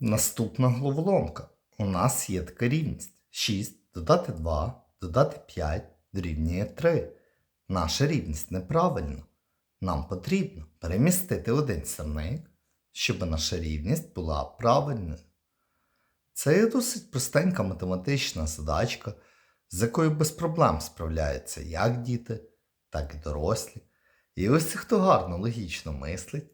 Наступна головоломка. У нас є така рівність. 6 додати 2, додати 5 дорівнює 3. Наша рівність неправильна. Нам потрібно перемістити один сірник, щоб наша рівність була правильною. Це є досить простенька математична задачка, з якою без проблем справляються як діти, так і дорослі. І ось хто гарно логічно мислить,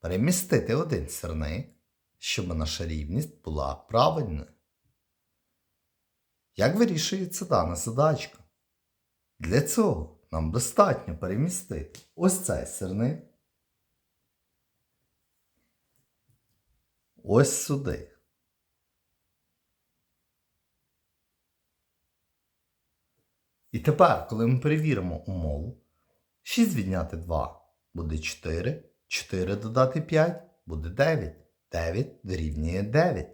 перемістити один сірник, щоб наша рівність була правильною. Як вирішується дана задачка? Для цього нам достатньо перемістити ось цей сирник ось сюди. І тепер, коли ми перевіримо умову, 6 відняти 2 буде 4, 4 додати 5 буде 9, 9 дорівнює 9.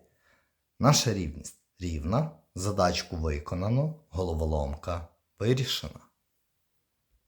Наша рівність рівна, задачку виконано, головоломка вирішена.